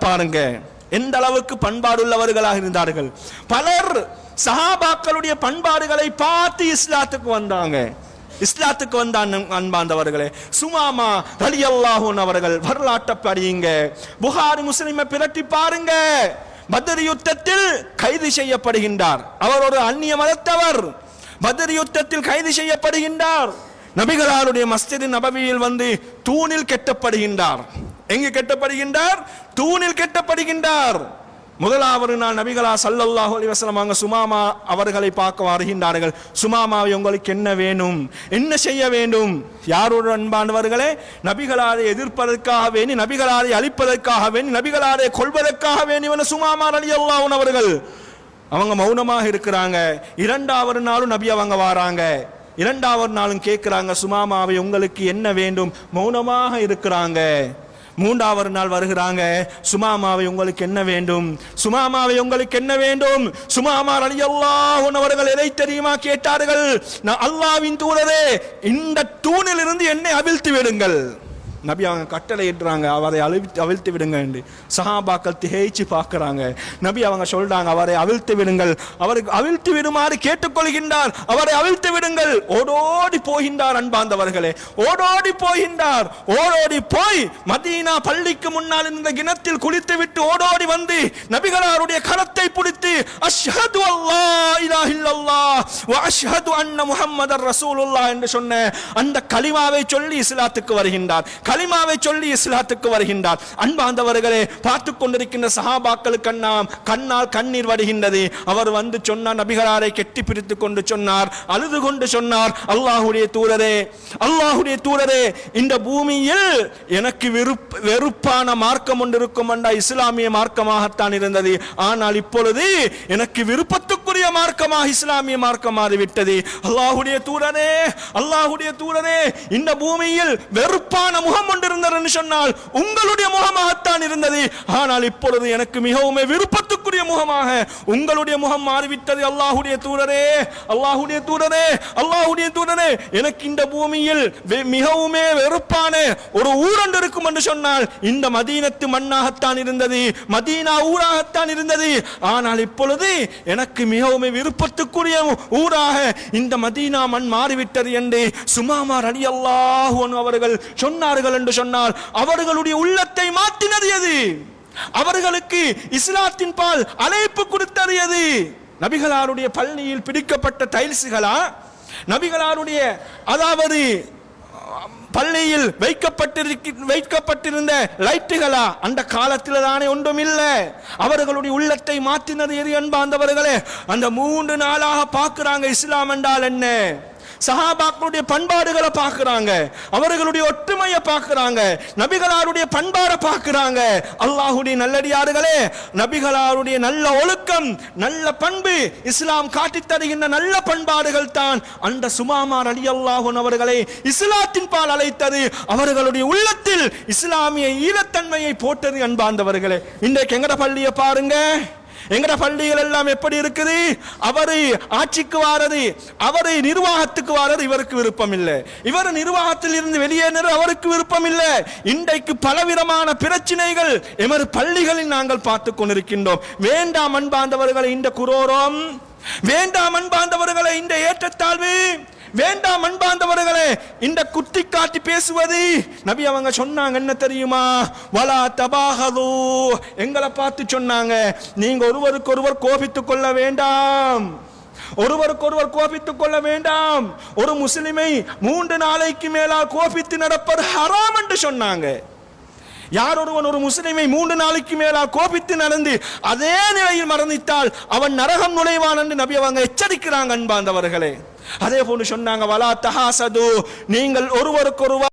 பாருங்க. எந்த அளவுக்கு பண்பாடுள்ளவர்களாக இருந்தார்கள். பலர் சஹாபாக்களுடைய பண்பாடுகளை பார்த்து இஸ்லாத்துக்கு வந்தாங்க. இஸ்லாத்துக்கு வந்த அன்பாந்தவர்களே சுமாமா ரலியல்லாஹூன் அவர்கள் வரலாற்றை படியுங்க புகாரி முஸ்லிமை பிரட்டி பாருங்க. பத்ரி யுத்தத்தில் கைது செய்யப்படுகின்றார். அவர் ஒரு அந்நிய மதத்தவர். பத்ரி யுத்தத்தில் கைது செய்யப்படுகின்றார். நபிகளாருடைய மஸ்ஜித் நபவியில் வந்து தூணில் கெட்டப்படுகின்றார். எங்கு கெட்டப்படுகின்றார்? தூணில் கெட்டப்படுகின்றார். முதலாவது நான் நபிகளா சல்லல்லாஹு அலைஹி வஸல்லம் அங்க சுமாமா அவர்களை பார்க்க வருகின்றார்கள். சுமாமாவை உங்களுக்கு என்ன வேணும்? என்ன செய்ய வேண்டும்? யாரோட அன்பானவர்களே? நபிகளாரை எதிர்ப்பதற்காக வேண்டி நபிகளாரை அழிப்பதற்காக வேண்டி நபிகளாரை கொள்வதற்காக வேண்டி சுமாமா அலி அல்லாஹன் அவர்கள். அவங்க மௌனமாக இருக்கிறாங்க. இரண்டாவது நாளும் நபி அவங்க வாராங்க. இரண்டாவது நாளும் கேட்கிறாங்க சுமாமாவை உங்களுக்கு என்ன வேண்டும்? மௌனமாக இருக்கிறாங்க. மூன்றாவது நாள் வருகிறாங்க. சுமாமாவை உங்களுக்கு என்ன வேண்டும்? சுமாமாவை உங்களுக்கு என்ன வேண்டும்? சுமாமா அல்லா அவர்கள் எதை தெரியுமா கேட்டார்கள்? நான் அல்லாவின் தூதரே இந்த தூணிலிருந்து என்னை அவிழ்த்து விடுங்கள். நபி அவங்க கட்டளை இடுறாங்க அவரை அழித்து அவிழ்த்து விடுங்க என்று. சஹாபாக்கள் திகைச்சு பார்க்குறாங்க. நபி அவங்க சொல்றாங்க அவரை அவிழ்த்து விடுங்கள். அவருக்கு அவிழ்த்து விடுமாறு கேட்டுக்கொள்கின்றார். அவரை அவிழ்த்து விடுங்கள். ஓடோடி போகின்றார் அன்பாந்தவர்களே. ஓடோடி போகின்றார். ஓடோடி போய் மதீனா பள்ளிக்கு முன்னால் இந்த கிணத்தில் குளித்து விட்டு ஓடோடி வந்து நபிகளாருடைய கரத்தை பிடித்து அஷ்ஹது அல்லா இலா இல்லல்லா வ அஷ்ஹது அன்ன முஹம்மதர் ரசூலுல்லாஹ் என்று சொன்ன அந்த கலிமாவை சொல்லி இஸ்லாத்துக்கு வருகின்றார். களிமாவை சொல்லி இஸ்லாத்துக்கு வருகின்றார். அன்பாந்தவர்களே பார்த்து கொண்டிருக்கின்ற சஹாபாக்களுக்கு நாம் கண்ணால் கண்ணீர் வருகின்றது அவர் வந்து சொன்னார் நபிகளாரை கெட்டி பிரித்து கொண்டு சொன்னார் அழுது கொண்டு சொன்னார் அல்லாஹுடைய தூரரே அல்லாஹுடைய தூரரே இந்த பூமியில் எனக்கு வெறுப்பு வெறுப்பான மார்க்கம் ஒன்று இருக்கும் இஸ்லாமிய மார்க்கமாகத்தான் இருந்தது. ஆனால் இப்பொழுது எனக்கு விருப்பத்துக்குரிய மார்க்கமாக இஸ்லாமிய மார்க்கம் மாறிவிட்டது அல்லாஹுடைய தூரனே அல்லாஹுடைய தூரனே இந்த பூமியில் வெறுப்பான முகம் ஒன்று சொன்னால் உங்களுடைய முகமாகத்தான் இருந்தது ஆனால் இப்பொழுது எனக்கு மிகவும் விருப்பத்துக்குரிய முகமாக உங்களுடைய முகம் மாறிவிட்டது அல்லாஹுடைய தூரரே அல்லாஹுடைய தூரரே அல்லாஹுடைய தூரரே எனக்கு இந்த பூமியில் வெ- மிகவுமே வெறுப்பான ஒரு ஊரண்டு இருக்கும் என்று சொன்னால் இந்த மதீனத்து மண்ணாகத்தான் இருந்தது மதீனா ஊராகத்தான் இருந்தது ஆனால் இப்பொழுது எனக்கு மிகவும் விருப்பத்துக்குரிய ஊராக இந்த மதீனா மண் மாறிவிட்டது என்று சுமாமார் அலி அல்லாஹு அவர்கள் சொன்னார்கள் என்று சொன்னால் அவர்களுடைய உள்ளத்தை மாற்றினது எது? அவர்களுக்கு இஸ்லாத்தின் பால் அழைப்பு கொடுத்தது எது? நபிகளாருடைய பள்ளியில் பிடிக்கப்பட்ட டைல்ஸுகளா? நபிகளாருடைய அதாவது பள்ளியில் வைக்கப்பட்டிருக்க வைக்கப்பட்டிருந்த லைட்டுகளா? அந்த காலத்தில் தானே ஒன்றும் இல்லை அவர்களுடைய உள்ளத்தை மாற்றினது எது என்பாந்தவர்களே அந்த மூன்று நாளாக பார்க்கிறாங்க இஸ்லாம் என்றால் என்ன? சஹாபாக்களுடைய பண்பாடுகளை பார்க்குறாங்க. அவர்களுடைய ஒற்றுமையை பார்க்குறாங்க. நபிகளாருடைய பண்பாடை பார்க்கறாங்க. அல்லாஹுடைய நல்லடியார்களே நபிகளாருடைய நல்ல ஒழுக்கம் நல்ல பண்பு இஸ்லாம் காட்டி தருகின்ற நல்ல பண்பாடுகள் தான். அந்த சுமாமார் அலி அல்லாஹூன் அவர்களை இஸ்லாத்தின் பால் அழைத்தது. அவர்களுடைய உள்ளத்தில் இஸ்லாமிய ஈழத்தன்மையை போட்டது அன்பார்ந்தவர்களே. இன்றைக்கு எங்கட பள்ளியை பாருங்க. எங்கட பள்ளிகள் எல்லாம் எப்படி இருக்குது? அவரு ஆட்சிக்கு வாரது அவரு நிர்வாகத்துக்கு வாரது இவருக்கு விருப்பம் இல்லை இவர் நிர்வாகத்தில் இருந்து வெளியேறது அவருக்கு விருப்பம் இல்லை இன்றைக்கு பலவிதமான பிரச்சனைகள் எமது பள்ளிகளில் நாங்கள் பார்த்து கொண்டிருக்கின்றோம். வேண்டாம் அன்பாந்தவர்களை இந்த குரோரம். வேண்டாம் அன்பாந்தவர்களை இந்த ஏற்றத்தாழ்வு. வேண்டாம் அன்பாந்தவர்களே இந்த குத்தி காட்டி பேசுவது நபி அவங்க சொன்னாங்க என்ன தெரியுமா? வலா தபாகதூ. எங்களை பார்த்து சொன்னாங்க நீங்க ஒருவருக்கு ஒருவர் கோபித்துக் கொள்ள வேண்டாம். ஒருவருக்கொருவர் கோபித்துக் கொள்ள வேண்டாம். ஒரு முஸ்லிமை மூன்று நாளைக்கு மேலால் கோபித்து நடப்பது ஹராம் என்று சொன்னாங்க. யார் ஒருவன் ஒரு முஸ்லிமை மூன்று நாளைக்கு மேலா கோபித்து நடந்து அதே நிலையில் மரணித்தால் அவன் நரகம் நுழைவான் என்று நபி அவங்க எச்சரிக்கிறாங்க அன்பாந்தவர்களே. அதே போன்று சொன்னாங்க வலா தஹாசது. நீங்கள் ஒருவருக்கொருவர்